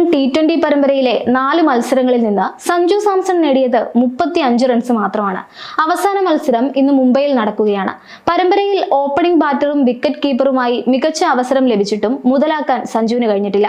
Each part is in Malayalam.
ഇംഗ്ലണ്ട് ടി ട്വന്റി പരമ്പരയിലെ നാല് മത്സരങ്ങളിൽ നിന്ന് സഞ്ജു സാംസൺ നേടിയത് മുപ്പത്തി അഞ്ച് റൺസ് മാത്രമാണ്. അവസാന മത്സരം ഇന്ന് മുംബൈയിൽ നടക്കുകയാണ്. പരമ്പരയിൽ ഓപ്പണിംഗ് ബാറ്ററും വിക്കറ്റ് കീപ്പറുമായി മികച്ച അവസരം ലഭിച്ചിട്ടും മുതലാക്കാൻ സഞ്ജുവിന് കഴിഞ്ഞിട്ടില്ല.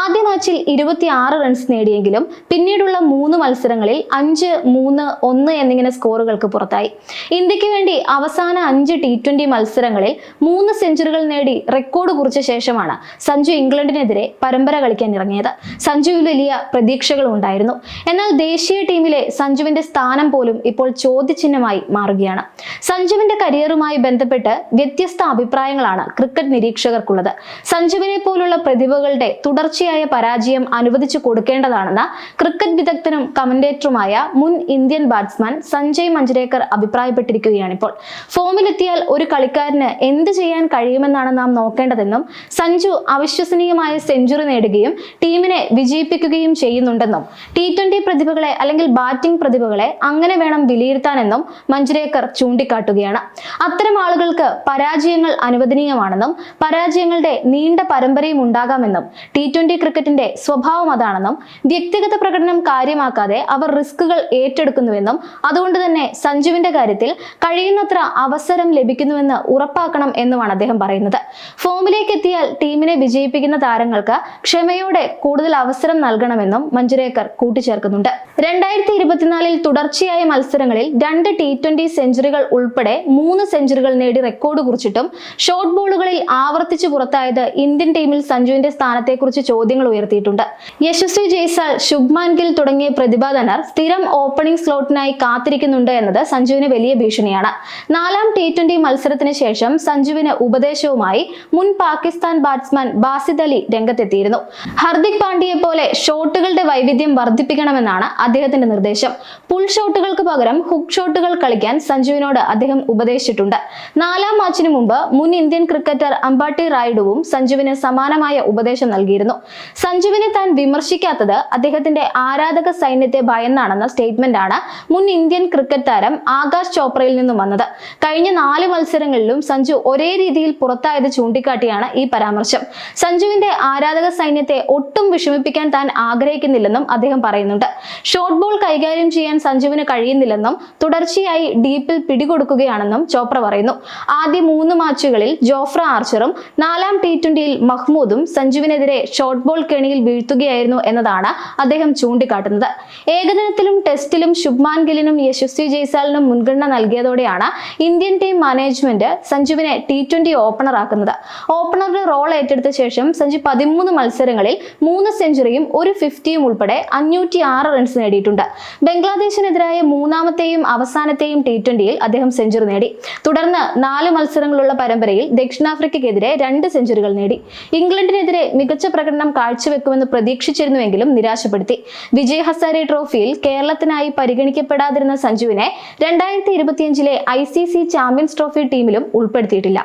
ആദ്യ മാച്ചിൽ ഇരുപത്തിയാറ് റൺസ് നേടിയെങ്കിലും പിന്നീടുള്ള മൂന്ന് മത്സരങ്ങളിൽ അഞ്ച് മൂന്ന് ഒന്ന് എന്നിങ്ങനെ സ്കോറുകൾക്ക് പുറത്തായി. ഇന്ത്യയ്ക്ക് വേണ്ടി അവസാന അഞ്ച് ടി ട്വന്റി മത്സരങ്ങളിൽ മൂന്ന് സെഞ്ചുറികൾ നേടി റെക്കോർഡ് കുറിച്ച ശേഷമാണ് സഞ്ജു ഇംഗ്ലണ്ടിനെതിരെ പരമ്പര കളിക്കാൻ ഇറങ്ങിയത്. സഞ്ജുവിൽ വലിയ പ്രതീക്ഷകളും ഉണ്ടായിരുന്നു എന്നാൽ ദേശീയ ടീമിലെ സഞ്ജുവിന്റെ സ്ഥാനം പോലും ഇപ്പോൾ ചോദ്യചിഹ്നമായി മാറുകയാണ്. സഞ്ജുവിന്റെ കരിയറുമായി ബന്ധപ്പെട്ട് വ്യത്യസ്ത അഭിപ്രായങ്ങളാണ് ക്രിക്കറ്റ് നിരീക്ഷകർക്കുള്ളത്. സഞ്ജുവിനെ പോലുള്ള പ്രതിഭകളുടെ തുടർച്ചയായ പരാജയം അനുവദിച്ചു കൊടുക്കേണ്ടതാണെന്ന് ക്രിക്കറ്റ് വിദഗ്ധനും കമന്റേറ്ററുമായ മുൻ ഇന്ത്യൻ ബാറ്റ്സ്മാൻ സഞ്ജയ് മഞ്ജരേക്കർ അഭിപ്രായപ്പെട്ടിരിക്കുകയാണിപ്പോൾ. ഫോമിലെത്തിയാൽ ഒരു കളിക്കാരന് എന്ത് ചെയ്യാൻ കഴിയുമെന്നാണ് നാം നോക്കേണ്ടതെന്നും സഞ്ജു അവിശ്വസനീയമായ സെഞ്ചുറി നേടുകയും ടീമിനെ വിജയിപ്പിക്കുകയും ചെയ്യുന്നുണ്ടെന്നും ടി ട്വന്റി പ്രതിഭകളെ അല്ലെങ്കിൽ ബാറ്റിംഗ് പ്രതിഭകളെ അങ്ങനെ വേണം വിലയിരുത്താനെന്നും മഞ്ജുരേക്കർ ചൂണ്ടിക്കാട്ടുകയാണ്. അത്തരം ആളുകൾക്ക് പരാജയങ്ങൾ അനുവദനീയമാണെന്നും പരാജയങ്ങളുടെ നീണ്ട പരമ്പരയും ഉണ്ടാകാമെന്നും ടി ട്വന്റി ക്രിക്കറ്റിന്റെ സ്വഭാവം അതാണെന്നും വ്യക്തിഗത പ്രകടനം കാര്യമാക്കാതെ അവർ റിസ്കുകൾ ഏറ്റെടുക്കുന്നുവെന്നും അതുകൊണ്ട് തന്നെ സഞ്ജുവിന്റെ കാര്യത്തിൽ കഴിയുന്നത്ര അവസരം ലഭിക്കുന്നുവെന്ന് ഉറപ്പാക്കണം എന്നുമാണ് അദ്ദേഹം പറയുന്നത്. ഫോമിലേക്ക് എത്തിയാൽ ടീമിനെ വിജയിപ്പിക്കുന്ന താരങ്ങൾക്ക് ക്ഷമയോടെ കൂടുതൽ അവസരം നൽകണമെന്നും മഞ്ജുരേക്കർ കൂട്ടിച്ചേർക്കുന്നുണ്ട്. രണ്ടായിരത്തി ഇരുപത്തിനാലിൽ തുടർച്ചയായ മത്സരങ്ങളിൽ രണ്ട് ടി ട്വന്റി സെഞ്ചുറികൾ ഉൾപ്പെടെ മൂന്ന് സെഞ്ചുറികൾ നേടി റെക്കോർഡ് കുറിച്ചിട്ടും ഷോർട്ട് ബോളുകളിൽ ആവർത്തിച്ചു പുറത്തായത് ഇന്ത്യൻ ടീമിൽ സഞ്ജുവിന്റെ സ്ഥാനത്തെക്കുറിച്ച് ചോദ്യങ്ങൾ ഉയർത്തിയിട്ടുണ്ട്. യശസ്വി ജയ്സാൽ ശുഭ്മാൻ ഗിൽ തുടങ്ങിയ പ്രതിഭാധനർ സ്ഥിരം ഓപ്പണിംഗ് സ്ലോട്ടിനായി കാത്തിരിക്കുന്നുണ്ട് എന്നത് സഞ്ജുവിന് വലിയ ഭീഷണിയാണ്. നാലാം ടി ട്വന്റി മത്സരത്തിന് ശേഷം സഞ്ജുവിന് ഉപദേശവുമായി മുൻ പാകിസ്ഥാൻ ബാറ്റ്സ്മാൻ ബാസിദ് അലി രംഗത്തെത്തിയിരുന്നു. ഹർദിക് പാണ്ഡ്യയെ പോലെ ഷോട്ടുകളുടെ വൈവിധ്യം വർദ്ധിപ്പിക്കണമെന്നാണ് അദ്ദേഹത്തിന്റെ നിർദ്ദേശം. പുൾ ഷോട്ടുകൾക്ക് പകരം ഹുക്ക് ഷോട്ടുകൾ കളിക്കാൻ സഞ്ജുവിനോട് അദ്ദേഹം ഉപദേശിച്ചിട്ടുണ്ട്. നാലാം മാച്ചിന് മുമ്പ് മുൻ ഇന്ത്യൻ ക്രിക്കറ്റർ അമ്പാട്ടി റായിഡുവും സഞ്ജുവിന് സമാനമായ ഉപദേശം നൽകിയിരുന്നു. സഞ്ജുവിനെ താൻ വിമർശിക്കാത്തത് അദ്ദേഹത്തിന്റെ ആരാധക സൈന്യത്തെ ഭയന്നാണെന്ന സ്റ്റേറ്റ്മെന്റ് ആണ് മുൻ ഇന്ത്യൻ ക്രിക്കറ്റ് താരം ആകാശ് ചോപ്രയിൽ നിന്നും വന്നത്. കഴിഞ്ഞ നാല് മത്സരങ്ങളിലും സഞ്ജു ഒരേ രീതിയിൽ പുറത്തായത് ചൂണ്ടിക്കാട്ടിയാണ് ഈ പരാമർശം. സഞ്ജുവിന്റെ ആരാധക സൈന്യത്തെ ഒട്ടും വിഷമിപ്പിക്കാൻ താൻ ആഗ്രഹിക്കുന്നില്ലെന്നും അദ്ദേഹം പറയുന്നുണ്ട്. ഷോർട്ട് ബോൾ കൈകാര്യം ചെയ്യാൻ സഞ്ജുവിന് കഴിയുന്നില്ലെന്നും തുടർച്ചയായി ഡീപ്പിൽ പിടികൊടുക്കുകയാണെന്നും ചോപ്ര പറയുന്നു. ആദ്യ മൂന്ന് മാച്ചുകളിൽ ജോഫ്ര ആർച്ചറും നാലാം ടി ട്വന്റിയിൽ മഹ്മൂദും സഞ്ജുവിനെതിരെ ഷോർട്ട് ബോൾ കെണിയിൽ വീഴ്ത്തുകയായിരുന്നു എന്നതാണ് അദ്ദേഹം ചൂണ്ടിക്കാട്ടുന്നത്. ഏകദിനത്തിലും ടെസ്റ്റിലും ശുഭ്മാൻ ഗില്ലിനും യശസ്വി ജയ്സാലിനും മുൻഗണന നൽകിയതോടെയാണ് ഇന്ത്യൻ ടീം മാനേജ്മെന്റ് സഞ്ജുവിനെ ടി ട്വന്റി ഓപ്പണർ ആക്കുന്നത്. ഓപ്പണറുടെ റോൾ ഏറ്റെടുത്ത ശേഷം സഞ്ജു പതിമൂന്ന് മത്സരങ്ങളിൽ മൂന്ന് സെഞ്ചുറിയും ഒരു ഫിഫ്റ്റിയും ഉൾപ്പെടെ അഞ്ഞൂറ്റി ആറ് റൺസ് നേടിയിട്ടുണ്ട്. ബംഗ്ലാദേശിനെതിരായ മൂന്നാമത്തെയും അവസാനത്തെയും ടി ട്വന്റിയിൽ അദ്ദേഹം സെഞ്ചുറി നേടി. തുടർന്ന് നാല് മത്സരങ്ങളുള്ള പരമ്പരയിൽ ദക്ഷിണാഫ്രിക്കയ്ക്കെതിരെ രണ്ട് സെഞ്ചുറികൾ നേടി. ഇംഗ്ലണ്ടിനെതിരെ മികച്ച പ്രകടനം കാഴ്ചവെക്കുമെന്ന് പ്രതീക്ഷിച്ചിരുന്നുവെങ്കിലും നിരാശപ്പെടുത്തി. വിജയ് ഹസാരെ ട്രോഫിയിൽ കേരളത്തിനായി പരിഗണിക്കപ്പെടാതിരുന്ന സഞ്ജുവിനെ രണ്ടായിരത്തി ഇരുപത്തിയഞ്ചിലെ I C C champions trophy ടീമിലും ഉൾപ്പെടുത്തിയിട്ടില്ല.